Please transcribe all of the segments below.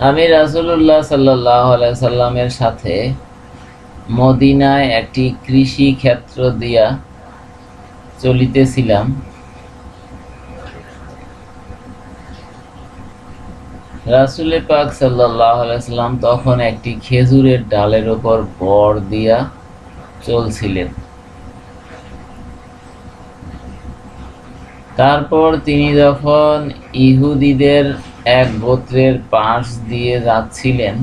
আমি রাসূলুল্লাহ সাল্লাল্লাহু আলাইহি সাল্লামের সাথে মদিনায় একটি কৃষি ক্ষেত্র দিয়া চলিতেছিলাম। রাসূল পাক আলাইহি সাল্লাম তখন একটি খেজুরের ডালের উপর বর দিয়া চলছিলেন। তারপর তিনি যখন ইহুদিদের এক গোত্রের পাশ দিয়ে যাচ্ছিলেন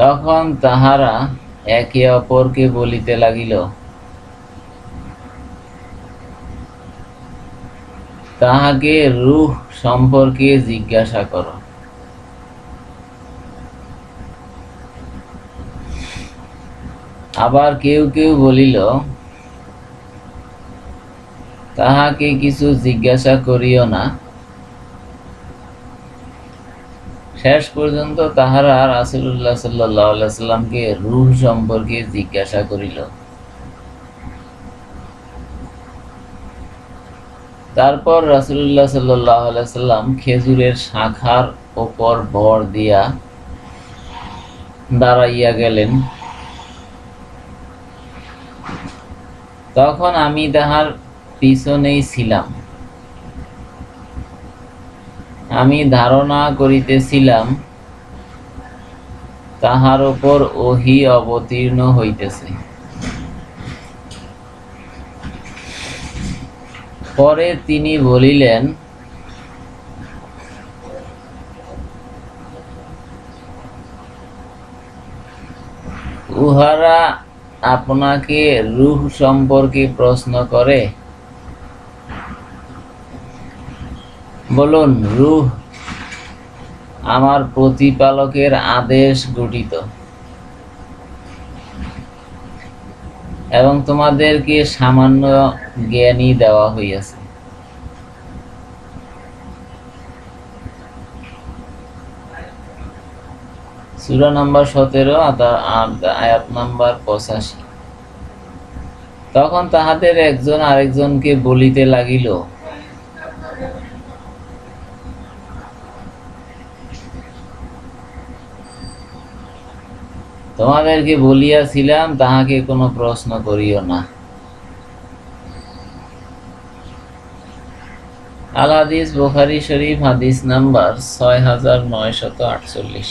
তখন তাহারা একে অপরকে বলিতে লাগিল, তাহাকে রুহ সম্পর্কে জিজ্ঞাসা করো। আবার কেউ কেউ বলিল তাহাকে কিছু জিজ্ঞাসা করিও না। শেষ পর্যন্ত তাহারা রাসুল্লাহ সাল্লাহ সাল্লামকে রুহ সম্পর্কে জিজ্ঞাসা করিল। তারপর রাসুল্লাহ সাল্লাহ সাল্লাম খেজুরের শাখার ওপর ভর দিয়া দাঁড়াইয়া গেলেন। তখন আমি তাহার পিছনেই ছিলাম আমি ধারণা করিতেছিলাম, তাহার উপর ওহি অবতীর্ণ হইতেছে। পরে তিনি বলিলেন, উহারা আপনাকে রূহ সম্পর্কে প্রশ্ন করে? বলুন, রূহ, আমার প্রতিপালকের আদেশ গঠিত। এবং তোমাদেরকে সামান্য জ্ঞানই দেওয়া হইয়াছে। সূরা নাম্বার সতেরো আয়াত নাম্বার পঁচাশি। তখন তাহাদের একজন আরেকজনকে বলিতে লাগিল তোমাদেরকে বলিয়াছিলাম, তাহাকে কোনো প্রশ্ন করিও না। আল হাদিস বুখারি শরীফ হাদিস নাম্বার ছয় হাজার নয়শত আটচল্লিশ।